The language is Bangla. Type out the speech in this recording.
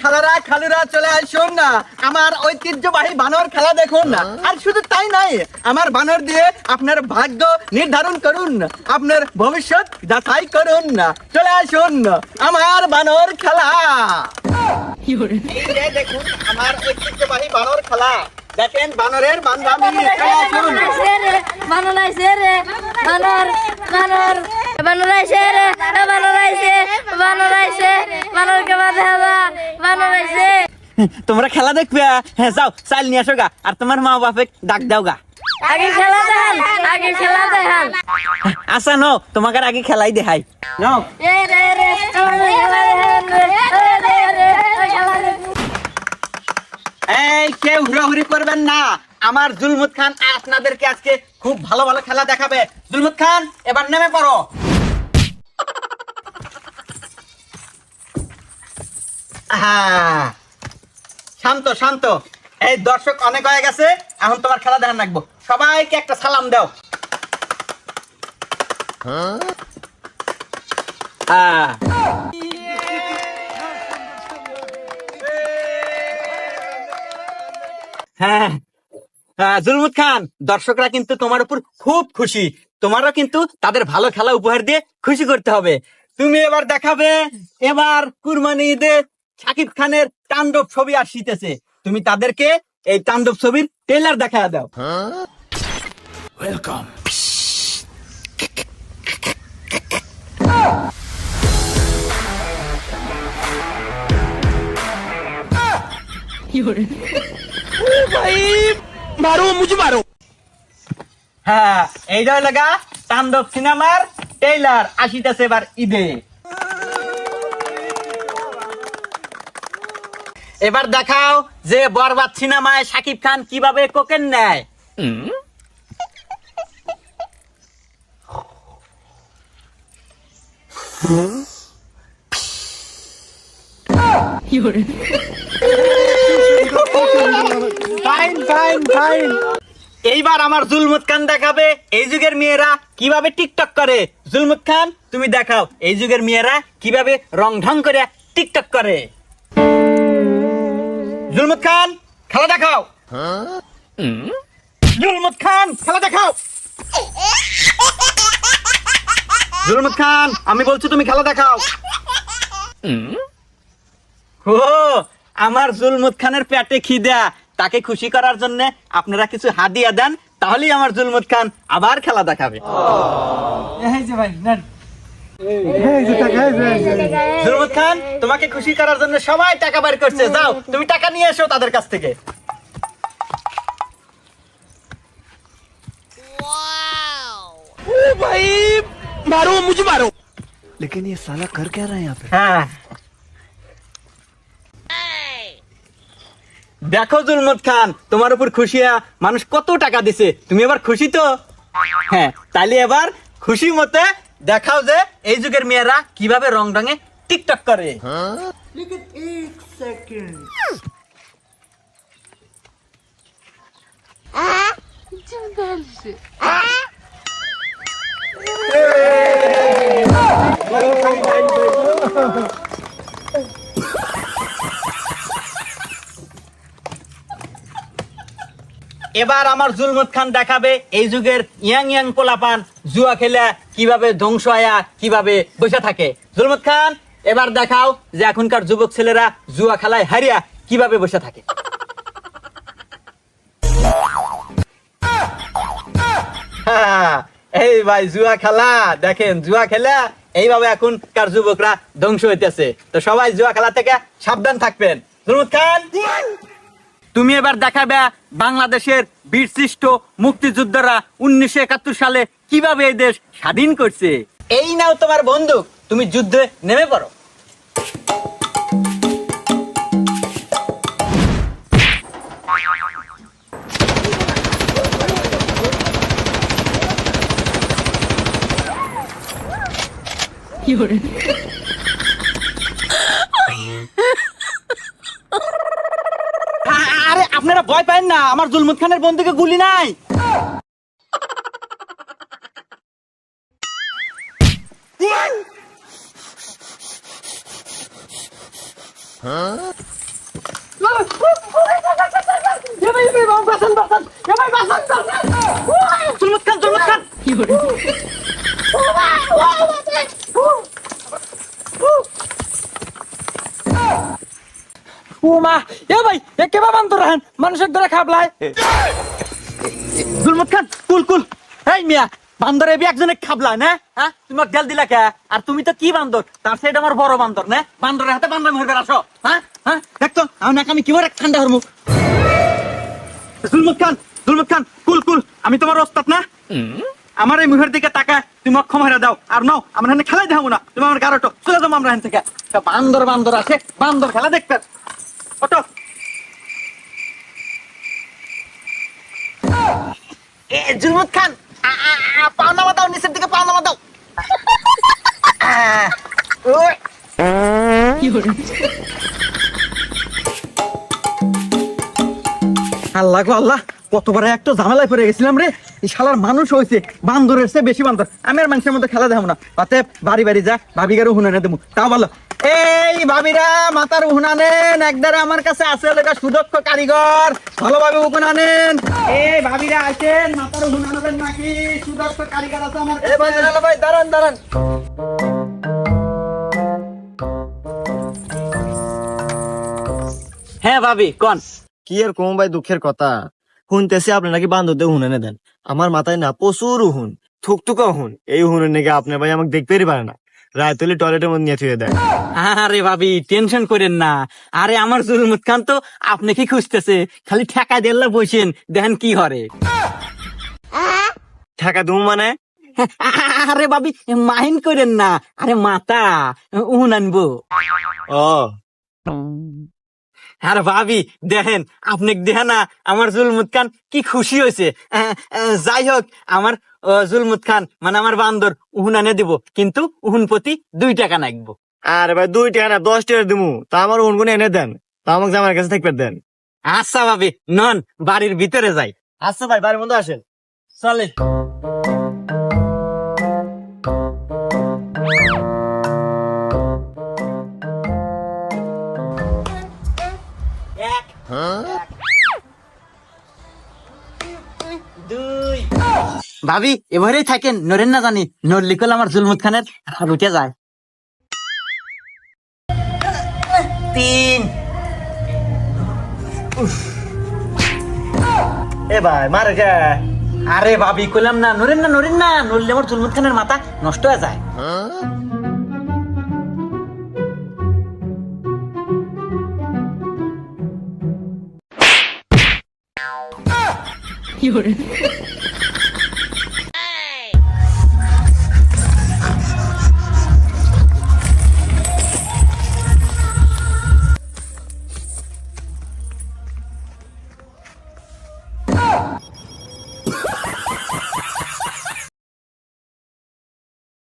খালারা খালুরা চলে আসুন না। আমার ঐতিহ্যবাহী বানর খেলা দেখুন না। আর শুধু তাই নয় আমার বানর দিয়ে আপনার ভাগ্য নির্ধারণ করুন আপনার ভবিষ্যৎ যাচাই করুন না। চলে আসুন আমার বানর খেলা। দেখুন আমার ঐতিহ্যবাহী বানর খেলা। দেখেন বানরের বান্দামি চলে আসুন। বানর আইছে রে। বানর বানর বানর আইছে রে। বানর আইছে। বানর আইছে বানরকে বাঁধা যা বানর আইছে তোমরা খেলা দেখবে হ্যাঁ যাও চাল নিয়ে আসো গা আর তোমার মা বাপে ডাক দাও গা। আগে খেলা দেখান আগে খেলা দেখান। আচ্ছা নো তোমাকে আগে খেলাই দেখাই। নাও। এই কেউ হুড়াহুড়ি করবেন না। আমার জুলমুদ খান আপনাদেরকে আজকে খুব ভালো ভালো খেলা দেখাবে। জুলমুদ খান এবার নেমে পড়ো। শান্ত শান্ত। এই দর্শক অনেক হয়ে গেছে এখন তোমার খেলা দেখান রাখব সবাইকে একটা সালাম দাও। হ্যাঁ হ্যাঁ, জুলমুদ খান দর্শকরা কিন্তু তোমার উপর খুব খুশি। তোমারও কিন্তু তাদের ভালো খেলা উপহার দিয়ে খুশি করতে হবে। তুমি এবার দেখাবে এবার কুরবানি ঈদে শাকিব খানের তাণ্ডব ছবি আসিতেছে। তুমি তাদেরকে এই তাণ্ডব ছবির ট্রেলার দেখা দাও। ওয়েলকাম হ্যাঁ এইটা লাগা তাণ্ডব সিনেমার ট্রেলার আসিতেছে এবার ঈদে। এবার দেখাও যে বরবাদ সিনেমায় শাকিব খান কীভাবে কোকেন নেয়। ফাইন ফাইন ফাইন এইবার আমার জুলমুদ খান দেখাবে এই যুগের মেয়েরা কীভাবে টিকটক করে। জুলমুদ খান তুমি দেখাও এই যুগের মেয়েরা কীভাবে রং ঢং করে টিকটক করে। জুলমুদ খান খেলা দেখাও। জুলমুদ খান খেলা দেখাও। জুলমুদ খান আমি বলছি তুমি খেলা দেখাও। ও আমার জুলমুদ খানের পেটে খিদা। তাকে খুশি করার জন্য আপনারা কিছু হাদিয়া দেন তাহলেই আমার জুলমুদ খান আবার খেলা দেখাবে। জুলমুদ খান তোমাকে খুশি করার জন্য সবাই টাকা বের করছে যাও তুমি টাকা নিয়ে এসো তাদের কাছ থেকে लेकिन ये साला कर क्या रहा है यहाँ पे হ্যাঁ দেখো জুলমত খান তোমার উপর খুশি হয়ে মানুষ কত টাকা দিছে তুমি এবার খুশি তো হ্যাঁ তাহলে এবার খুশি মতে দেখাও যে এই যুগের মেয়েরা কীভাবে রং রঙে টিকটক করে? এবার আমার জুলমত খান দেখাবে এই যুগের ইয়াং ইয়াং পোলাপান। জুয়া খেলে কীভাবে ধ্বংস আয়া, কীভাবে বসে থাকে। জুলমত খান, এবার দেখাও যে এখনকার যুবক ছেলেরা জুয়া খেলায় হারিয়া কীভাবে বসে থাকে। এই ভাই, জুয়া খেলা, দেখেন, জুয়া খেলা এইভাবে এখনকার যুবকরা ধ্বংস হইতেছে। তো সবাই জুয়া খেলা থেকে সাবধান থাকবেন। জুলমত খান! তুমি এবার দেখাবে বাংলাদেশের বীরশ্রেষ্ঠ মুক্তিযোদ্ধারা উনিশশো একাত্তর সালে কীভাবে এই দেশ স্বাধীন করছে। এই নাও তোমার বন্দুক তুমি যুদ্ধে নেমে পড়ো। আ- আরে আপনারা ভয় পান না আমার জুলমুদ খানের বন্ধুকে গুলি নাই। খান খান। ও মা এ ভাই এ কেবা বান্ধ রাখেন মানুষের জুলমত খান কুল কুল। এই মিয়া বান্দরে বি একজনে খাবলা না? হ্যাঁ? দেল দিলা কে? আর তুমি তো কি বান্দর? তার সাইড আমার বড় বান্দর না? বান্দরের হাতে বান্দর আসো হ্যাঁ? হ্যাঁ? দেখতো আমি নাকি আমি কীভাবে ঠান্ডা হরমু? জুলমত খান জুলমত খান কুল কুল। আমি তোমার ওস্তাদ না? আমার এই মুখের দিকে তাকা তুমি অক্ষম হারা দাও। আর নাও আমরা খেলাই দেখাবো না। তুমি আমার গারোটো চলে যাব আমরা এখান থেকে। বান্দর বান্দর আছে বান্দর খেলা দেখতে। ওটো খান পাও নামা দাও নিচের দিকে পাও নামা দাও। আল্লাহ গো আল্লাহ কতবার একটা ঝামেলায় পড়ে গেছিলাম রে। এই শালার মানুষ হয়েছে বান্দরের চেয়ে বেশি বান্দর। আমি আর মানুষের মধ্যে খেলা দেবো না। অতএব বাড়ি বাড়ি যা ভাবিগারও হুনানে দেবো। তাও ভালো এই ভাবিরা মাতার হুনানেন একদারে আমার কাছে আছে এটা সুদক্ষ কারিগর ভালোভাবে হুনানেন এই ভাবিরা আসেন মাতার হুনানেন নাকি? সুদক্ষ কারিগর আছে আমার এই ভাই ভাই দাঁড়ান দাঁড়ান। হ্যাঁ ভাবি কোন? কি আর কম ভাই দুঃখের কথা। শুনতেছি আপনি নাকি বান্ধবদের হুনে দেন। আমার মাথায় না প্রচুর হুন থুকথুকা হুন এই হুনের নাকি আপনি ভাই আমাকে দেখতেই পারে না। রায় তুলে টয়লেটের মধ্যে নিয়ে থুয়ে দেয়। আরে ভাবি টেনশন করেন না। আরে আমার জুলমুত খান তো আপনি কি খুঁজতেছে? খালি ঠেকা দিল্লা বসেন দেখেন কি হরে। ঠেকা দুম মানে? আরে ভাবি মাইন করেন না। আরে মাতা উন আনব। ও। আরে ভাবি দেখেন আপনি দেখেন না আমার জুলমুত খান কি খুশি হয়েছে। যাই হোক আমার আহ, জুলমুত খান মানে আমার বান্দর উহুন আনে দিব কিন্তু উহুন প্রতি দুই টাকা নাকবো আরে ভাই দুই টাকা না দশ টাকা দিমু তা আমার হুন গুনে এনে দেন তা আমাকে আমার কাছে থাকবে দেন। আচ্ছা ভাবি নন বাড়ির ভিতরে যাই। আচ্ছা ভাই বাড়ির মধ্যে আসেন। চলে। ভাবি এবারেই থাকেন। নরেন না জানি নরলি কল আমার জুলমুদ খানের আর উঠে যায়। তিন। এ ভাই মারে কে আরে ভাবি কইলাম না নরেন না নরেন না নরলে আমার জুলমুদ খানের মাথা নষ্ট হয়ে যায়।